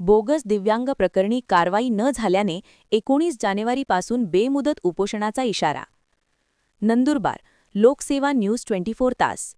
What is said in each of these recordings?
Bogus दिव्यांग प्रकरणी कारवाई न झाल्याने एकोणीस जानेवारीपासून बेमुदत उपोषणाचा इशारा. नंदुरबार लोकसेवा न्यूज ट्वेंटी फोर तास.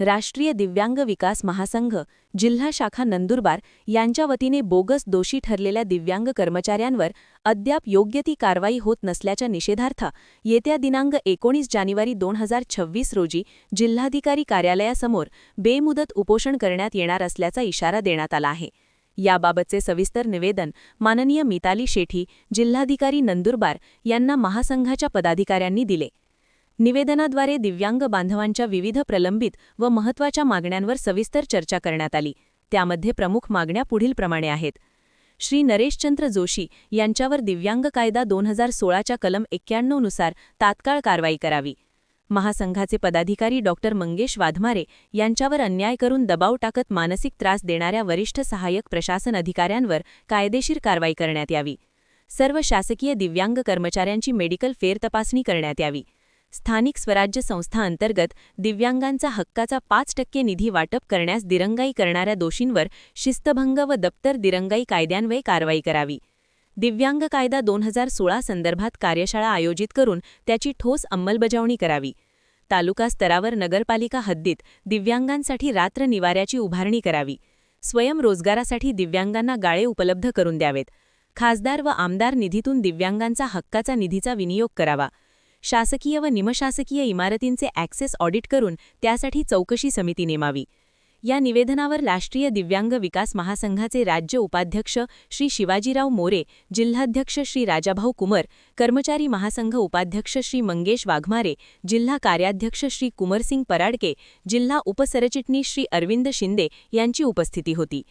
राष्ट्रीय दिव्यांग विकास महासंघ जिल्हा शाखा नंदुरबार यांच्या वतीने बोगस दोषी ठरलेल्या दिव्यांग कर्मचाऱ्यांवर अद्याप योग्य ती कारवाई होत नसल्याच्या निषेधार्थ येत्या दिनांक एकोणीस जानेवारी दोन हजार छव्वीस रोजी जिल्हाधिकारी कार्यालयासमोर बेमुदत उपोषण करण्यात येणार असल्याचा इशारा देण्यात आला आहे. याबाबतचे सविस्तर निवेदन माननीय मिताली शेठी जिल्हाधिकारी नंदुरबार यांना महासंघाच्या पदाधिकाऱ्यांनी दिले. निवेदनाद्वारे दिव्यांग बांधवांच्या विविध प्रलंबित व महत्त्वाच्या मागण्यांवर सविस्तर चर्चा करण्यात आली. त्यामध्ये प्रमुख मागण्या पुढीलप्रमाणे आहेत. श्री नरेशचंद्र जोशी यांच्यावर दिव्यांग कायदा दोन हजार सोळाच्या कलम एक्क्याण्णवनुसार तात्काळ कारवाई करावी. महासंघाचे पदाधिकारी डॉक्टर मंगेश वाधमारे यांच्यावर अन्याय करून दबाव टाकत मानसिक त्रास देणाऱ्या वरिष्ठ सहाय्यक प्रशासन अधिकाऱ्यांवर कायदेशीर कारवाई करण्यात यावी. सर्व शासकीय दिव्यांग कर्मचाऱ्यांची मेडिकल फेरतपासणी करण्यात यावी. स्थानिक स्वराज्य संस्थाअंतर्गत दिव्यांगांचा हक्काचा पाच टक्के निधी वाटप करण्यास दिरंगाई करणाऱ्या दोषींवर शिस्तभंग व दप्तर दिरंगाई कायद्यान्वये कारवाई करावी. दिव्यांग कायदा दोन हजार सोळा संदर्भात कार्यशाळा आयोजित करून त्याची ठोस अंमलबजावणी करावी. तालुका स्तरावर नगरपालिका हद्दीत दिव्यांगांसाठी रात्र निवाऱ्याची उभारणी करावी. स्वयंरोजगारासाठी दिव्यांगांना गाळे उपलब्ध करून द्यावेत. खासदार व आमदार निधीतून दिव्यांगांचा हक्काचा निधीचा विनियोग करावा. शासकीय व निमशासकीय इमारतींचे ॲक्सेस ऑडिट करून त्यासाठी चौकशी समिती नेमावी. या निवेदनावर राष्ट्रीय दिव्यांग विकास महासंघाचे राज्य उपाध्यक्ष श्री शिवाजीराव मोरे जिल्हाध्यक्ष श्री राजाभाऊ कुमर कर्मचारी महासंघ उपाध्यक्ष श्री मंगेश वाघमारे जिल्हा कार्याध्यक्ष श्री कुमरसिंग पराडके जिल्हा उपसरचिटणीस श्री अरविंद शिंदे यांची उपस्थिती होती.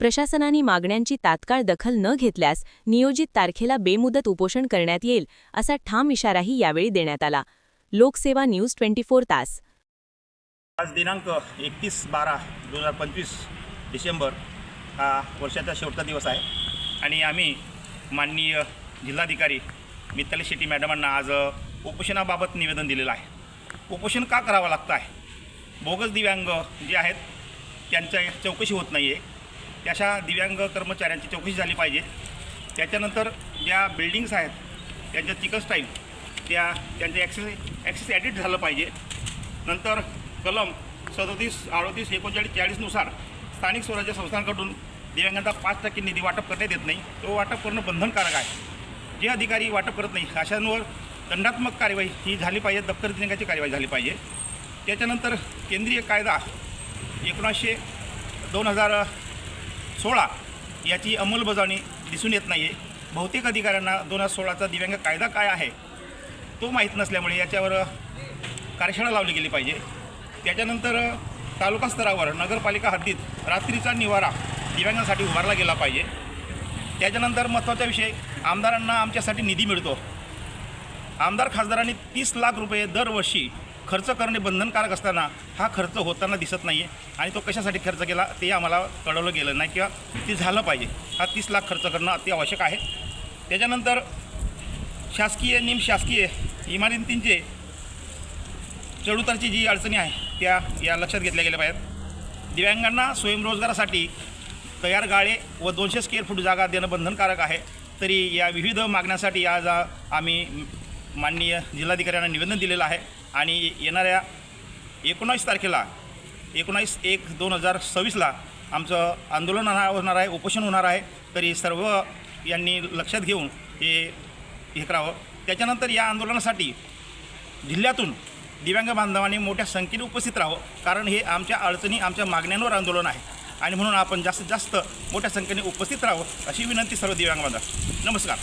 प्रशासनाने मागण्यांची तात्काळ दखल न घेतल्यास नियोजित तारखेला बेमुदत उपोषण करण्यात येईल असा ठाम इशाराही यावेळी देण्यात आला. लोकसेवा न्यूज ट्वेंटी फोर तास आज दिनांक एकतीस बारा दोन हजार पंचवीस डिसेंबर हा वर्षाचा शेवटचा दिवस आहे. आणि आम्ही माननीय जिल्हाधिकारी मित्ताली शेट्टी मॅडमांना आज उपोषणाबाबत निवेदन दिलेलं आहे. उपोषण का करावं लागतं आहे? बोगस दिव्यांग जे आहेत त्यांच्या चौकशी होत नाही आहे त्याशा दिव्यांग कर्मचाऱ्यांची चौकशी झाली पाहिजे. त्याच्यानंतर ज्या बिल्डिंग्स आहेत त्यांच्या चिकन स्टाईल त्या त्यांचे ॲक्सेस ॲक्सेस ॲडिट झालं पाहिजे. नंतर कलम सदोतीस अडतीस एकोणचाळीस चाळीसनुसार स्थानिक स्वराज्य संस्थांकडून दिव्यांगांचा पाच टक्के निधी वाटप करण्यात येत नाही. तो वाटप करणं बंधनकारक आहे. जे अधिकारी वाटप करत नाही अशांवर दंडात्मक कार्यवाही ही झाली पाहिजे दप्तर दिनांकाची कार्यवाही झाली पाहिजे. त्याच्यानंतर केंद्रीय कायदा एकोणीसशे दोन हजार सोळा याची अंमलबजावणी दिसून येत नाही आहे बहुतेक अधिकाऱ्यांना दोन हजार सोळाचा दिव्यांग कायदा काय आहे तो माहीत नसल्यामुळे याच्यावर कार्यशाळा लावली गेली पाहिजे. त्याच्यानंतर तालुका स्तरावर नगरपालिका हद्दीत रात्रीचा निवारा दिव्यांगांसाठी उभारला गेला पाहिजे. त्याच्यानंतर महत्त्वाचा विषय आमदारांना आमच्यासाठी निधी मिळतो. आमदार खासदारांनी तीस लाख रुपये दरवर्षी खर्च करणे बंधनकारक असताना हा खर्च होताना दिसत नाही आहे आणि तो कशासाठी खर्च केला ते आम्हाला कळवलं गेलं नाही किंवा ते झालं पाहिजे. हा तीस लाख खर्च करणं अति आवश्यक आहे. त्याच्यानंतर शासकीय निमशासकीय इमारतींचे चढउतारची जी अडचणी आहे त्या या लक्षात घेतल्या गेल्या पाहिजेत. दिव्यांगांना स्वयंरोजगारासाठी तयार गाळे व दोनशे स्क्वेअर फूट जागा देणं बंधनकारक आहे. तरी या विविध मागण्यासाठी आज आम्ही माननीय जिल्हाधिकाऱ्यांना निवेदन दिलेलं आहे आणि येणाऱ्या एकोणावीस तारखेला एकोणावीस एक दोन हजार सव्वीसला आमचं आंदोलन होणार होणार आहे उपोषण होणार आहे. तरी सर्व यांनी लक्षात घेऊन हे हे करावं. त्याच्यानंतर या आंदोलनासाठी जिल्ह्यातून दिव्यांग बांधवांनी मोठ्या संख्येने उपस्थित राहावं कारण हे आमच्या अडचणी आमच्या मागण्यांवर आंदोलन आहे. आणि म्हणून आपण जास्तीत जास्त मोठ्या संख्येने उपस्थित राहावं अशी विनंती सर्व दिव्यांग बांधव नमस्कार.